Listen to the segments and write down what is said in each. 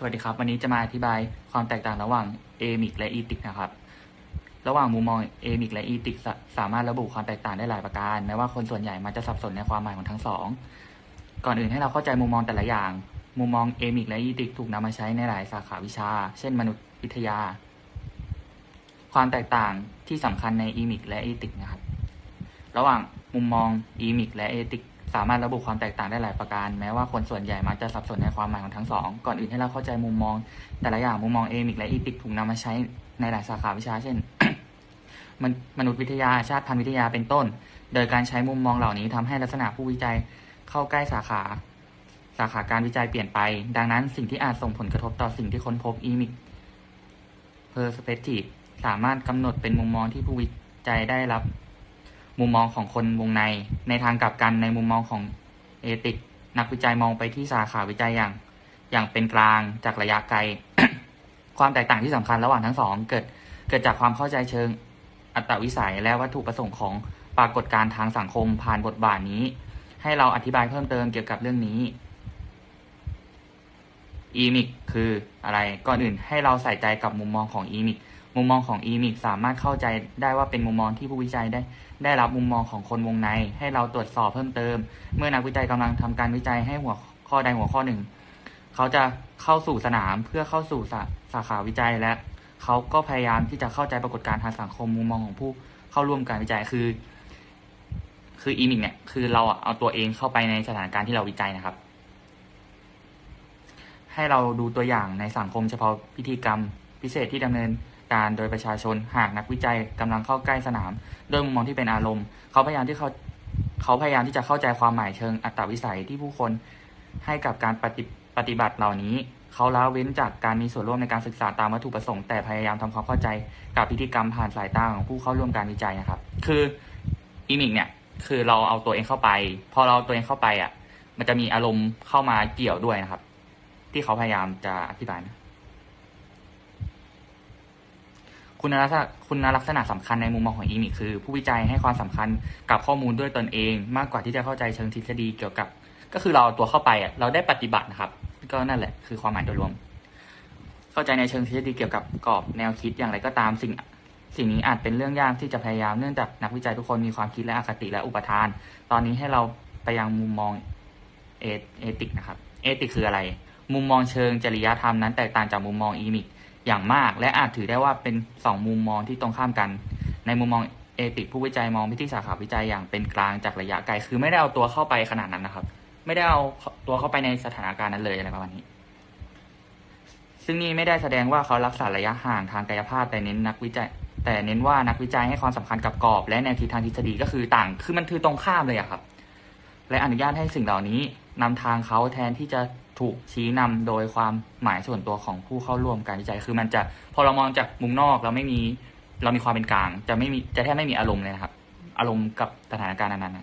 สวัสดีครับ วันนี้จะมาอธิบายความแตกต่างระหว่างเอมิกและอีติกนะครับ ระหว่างมุมมองเอมิกและอีติกสาสามารถระบุความแตกต่างได้หลายประการ แม้ว่าคนส่วนใหญ่มันจะสับสนในความหมายของทั้งสอง ก่อนอื่นให้เราเข้าใจมุมมองแต่ละอย่าง มุมมองเอมิกและอีติกถูกนำมาใช้ในหลายสาขาวิชา เช่น มนุษยวิทยา ความแตกต่างที่สำคัญในอีมิกและอีติกนะครับ ระหว่างมุมมองอีมิกและเอติก สามารถระบุความแตกต่างได้หลายประการ แม้ว่าคนส่วนใหญ่มักจะสับสนในความหมายของทั้งสอง ก่อนอื่นให้เราเข้าใจมุมมอง แต่ละอย่างมุมมองเอมิกและอีติกถูกนำมาใช้ในหลายสาขาวิชา เช่นมนมนุษยวิทยาชาติพันธุ์วิทยาเป็นต้น โดยการใช้มุมมองเหล่านี้ทำให้ลักษณะผู้วิจัยเข้าใกล้สาขา สาขาการวิจัยเปลี่ยนไป ดังนั้นสิ่งที่อาจส่งผลกระทบต่อสิ่งที่ค้นพบอีมิกเพอร์สเปกทีฟสามารถกำหนดเป็นมุมมองที่ผู้วิจัยได้รับ มุมมองของคนวงใน ในทางกลับกันในมุมมองของเอติก นักวิจัยมองไปที่สาขาวิจัยอย่าง อย่างเป็นกลางจากระยะไกล ความแตกต่างที่สำคัญระหว่างทั้งสองเกิดเกิดจากความเข้าใจเชิงอัตวิสัยและวัตถุประสงค์ของปรากฏการณ์ทางสังคมผ่านบทบาทนี้ ให้เราอธิบายเพิ่มเติมเกี่ยวกับเรื่องนี้อีมิกคืออะไรก่อนอื่นให้เราใส่ใจกับมุมมองของอีมิก มุมมองของอีมิกสามารถเข้าใจได้ว่าเป็นมุมมองที่ผู้วิจัยได้ได้รับมุมมองของคนวงใน ให้เราตรวจสอบเพิ่มเติม เมื่อนักวิจัยกำลังทำการวิจัยให้หัวข้อใดหัวข้อหนึ่ง เขาจะเข้าสู่สนามเพื่อเข้าสู่สาสาขาวิจัยและเขาก็พยายามที่จะเข้าใจปรากฏการณ์ทางสังคมมุมมองของผู้เข้าร่วมการวิจัยคือ คืออีมิกเนี่ยคือเราเอาตัวเองเข้าไปในสถานการณ์ที่เราวิจัยนะครับ ให้เราดูตัวอย่างในสังคมเฉพาะพิธีกรรมพิเศษที่ดำเนิน การโดยประชาชน หากนักวิจัยกำลังเข้าใกล้สนามด้วยมุมมองที่เป็นอารมณ์ เขาพยายามที่เขาเขาพยายามที่จะเข้าใจความหมายเชิงอัตวิสัยที่ผู้คนให้กับการปฏิปฏิบัติเหล่านี้ เขาละเว้นจากการมีส่วนร่วมในการศึกษาตามวัตถุประสงค์แต่พยายามทำความเข้าใจกับพิธีกรรมผ่านสายตาของผู้เข้าร่วมการวิจัยนะครับ คืออีมิกเนี่ยคือเราเอาตัวเองเข้าไป พอเราเอาตัวเองเข้าไปอะ มันจะมีอารมณ์เข้ามาเกี่ยวด้วยนะครับ ที่เขาพยายามจะอธิบายนะ คุณลักษณะคุณลักษณะสำคัญในมุมมองของอีมิกคือ ผู้วิจัยให้ความสำคัญกับข้อมูลด้วยตนเอง มากกว่าที่จะเข้าใจเชิงทฤษฎีเกี่ยวกับ ก็คือเราตัวเข้าไปอะเราได้ปฏิบัตินะครับ ก็นั่นแหละคือความหมายโดยรวม เข้าใจในเชิงทฤษฎีเกี่ยวกับกรอบแนวคิดอย่างไรก็ตามสิ่ง สิ่งนี้อาจเป็นเรื่องยากที่จะพยายามเนื่องจากนักวิจัยทุกคนมีความคิดและอคติและอุปทาน ตอนนี้ให้เราไปยังมุมมองเอเอติกนะครับ เอติกคืออะไร มุมมองเชิงจริยธรรมนั้นแตกต่างจากมุมมองอีมิก อย่างมาก และอาจถือได้ว่าเป็นสองมุมมองที่ตรงข้ามกัน ในมุมมองเอติกผู้วิจัยมองไปที่สาขาวิจัยอย่างเป็นกลางจากระยะไกล คือไม่ได้เอาตัวเข้าไปขนาดนั้นนะครับ ไม่ได้เอาตัวเข้าไปในสถานการณ์นั้นเลยอะไรประมาณนี้ ซึ่งนี่ไม่ได้แสดงว่าเขารักษาระยะห่างทางกายภาพแต่เน้นนักวิจัย แต่เน้นว่านักวิจัยให้ความสำคัญกับกรอบ และแนวคิดทางทฤษฎีก็คือต่าง คือมันคือตรงข้ามเลยอะครับ และอนุญาตให้สิ่งเหล่านี้นำทางเขาแทนที่จะถูกชี้นำโดยความหมายส่วนตัวของผู้เข้าร่วมการวิจัย คือมันจะพอเรามองจากมุมนอกเราไม่มีเรามีความเป็นกลาง จะไม่มีจะแทบไม่มีอารมณ์เลยนะครับ อารมณ์กับสถานการณ์นั้นๆน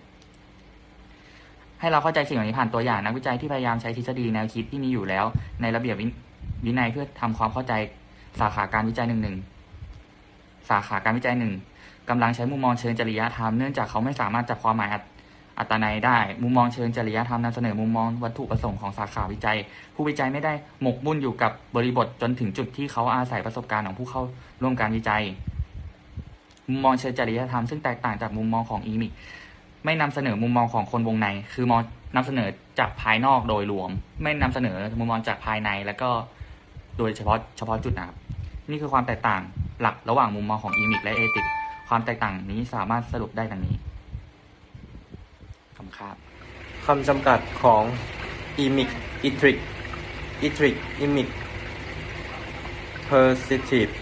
ให้เราเข้าใจสิ่งเหล่านี้ผ่านตัวอย่างนักวิจัยที่พยายามใช้ทฤษฎีแนวคิดที่มีอยู่แล้ว ในระเบียบวิวินัยเพื่อทำความเข้าใจสาขาการวิจัยหนึ่งหนึ่งสาขาการวิจัยหนึ่งกำลังใช้มุมมองเชิงจริยธรรมเนื่องจากเขาไม่สามารถจับความหมาย อัตอัตนัยได้ มุมมองเชิงจริยธรรมนำเสนอมุมมองวัตถุประสงค์ของสาขาวิจัย ผู้วิจัยไม่ได้หมกมุ่นอยู่กับบริบทจนถึงจุดที่เขาอาศัยประสบการณ์ของผู้เข้าร่วมการวิจัย มุมมองเชิงจริยธรรมซึ่งแตกต่างจากมุมมองของอีมิกไม่นำเสนอมุมมองของคนวงใน คือมองนำเสนอจากภายนอกโดยรวม ไม่นำเสนอมุมมองจากภายในแล้วก็โดยเฉพาะเฉพาะจุดนะครับ นี่คือความแตกต่างหลักระหว่างมุมมองของอีมิกและเอติก ความแตกต่างนี้สามารถสรุปได้ดังนี้ คำครับคำจำกัดของ emic itric itric emic perceptive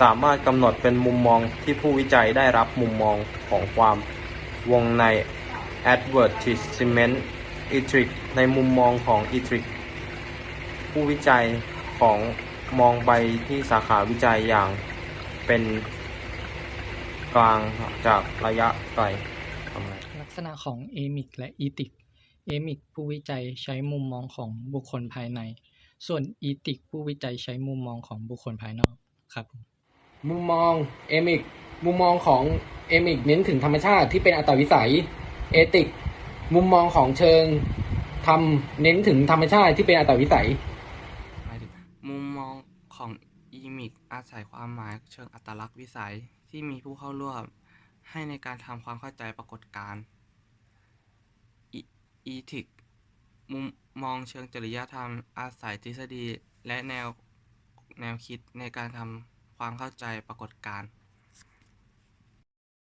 สามารถกำหนดเป็นมุมมองที่ผู้วิจัยได้รับมุมมองของความวงใน advertisement itric ในมุมมองของ itric ผู้วิจัยของมองไปที่สาขาวิจัยอย่างเป็นกลางจากระยะไกล ษณะของเอมิกและอีติกเอมิกผู้วิจัยใช้มุมมองของบุคคลภายใน ส่วนอีติกผู้วิจัยใช้มุมมองของบุคคลภายนอกครับผมมุมมองเอมิกมุมมองของเอมิกเน้นถึงธรรมชาติที่เป็นอัตวิสัย เอติก มุมมองของเชิงทำเน้นถึงธรรมชาติที่เป็นอัตวิสัยหมายถึงมุมมองของอีมิกอาศัยความหมายเชิงอัตลักษณ์วิสัยที่มีผู้เข้าร่วม ให้ในการทำความเข้าใจปรากฏการณ์ อีทิกมุมมองเชิงจริยธรรม อาศัยทฤษฎี และแนวแนวคิดในการทำความเข้าใจปรากฏการณ์